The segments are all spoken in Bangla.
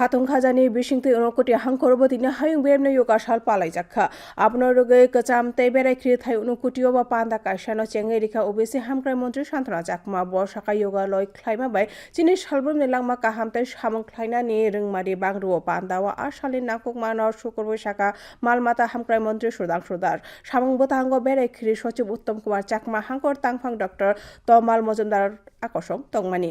खातुङ खाजानी बिसिङ तै उनकोटी हांखरबो दिने हायुं बेम ने योगा शाल पालाई जाखा आपनो रोगे कचाम तै बेराय क्रिय थाय उनकोटियो बा पांदा काशानो चेंगे रिखा ओबेसी हामक्राय मन्त्री सान्तना जाखमा बर्षाका योगा लय ख्लाइमा बाय चिनि शालबम ने लांमा काहाम तै शामं ख्लाइना ने रोंमारि बांरुओ पांदावा आ शाले नाकुक मानर शुकुर बैशाखा मालमाता हामक्राय मन्त्री सुदां सुदार শামং বোতাঙ্গ বেড়ে খিরি সচিব উত্তম কুমার চাকমা হাঙ্কর তাংফাং ডক্টর তমাল মজুমদার আকর্ষণ তংমানি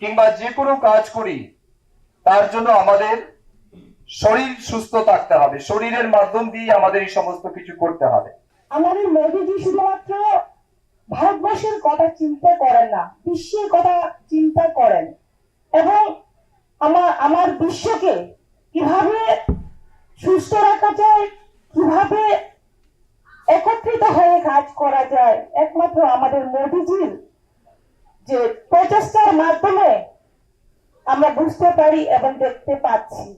কিংবা যে কোনো কাজ করি, তার জন্য আমাদের শরীর সুস্থ থাকতে হবে। শরীরের মাধ্যম দিয়ে আমাদের এই সমস্ত কিছু করতে হবে। আমাদের মোদীজি শুধুমাত্র ভারতবর্ষের কথা চিন্তা করেন না, বিশ্বের কথা চিন্তা করেন। এবং আমার আমার বিশ্বকে কীভাবে সুস্থ রাখা যায়, কীভাবে একত্রিত হয়ে কাজ করা যায়, একমাত্র আমাদের মোদীজির যে আমরা বুঝতে পারি এবং দেখতে পাচ্ছি।